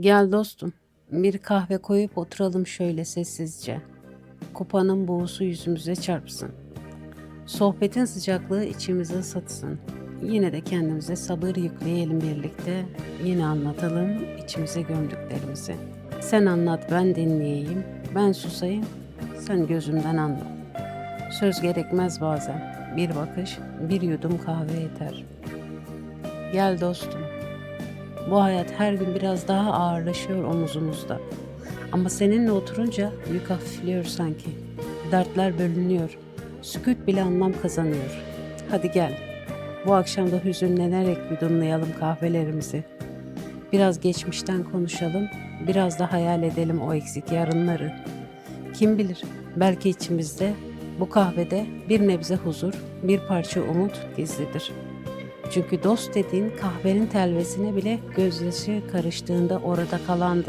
Gel dostum, bir kahve koyup oturalım şöyle sessizce. Kupanın buğusu yüzümüze çarpsın. Sohbetin sıcaklığı içimizi ısıtsın. Yine de kendimize sabır yükleyelim birlikte. Yine anlatalım içimize gömdüklerimizi. Sen anlat ben dinleyeyim. Ben susayım. Sen gözümden anla. Söz gerekmez bazen. Bir bakış, bir yudum kahve yeter. Gel dostum. Bu hayat her gün biraz daha ağırlaşıyor omuzumuzda. Ama seninle oturunca yük hafifliyor sanki. Dertler bölünüyor. Sükut bile anlam kazanıyor. Hadi gel. Bu akşam da hüzünlenerek yudumlayalım kahvelerimizi. Biraz geçmişten konuşalım. Biraz da hayal edelim o eksik yarınları. Kim bilir belki içimizde bu kahvede bir nebze huzur, bir parça umut gizlidir. Çünkü dost dediğin kahvenin telvesine bile gözyaşı karıştığında orada kalandır.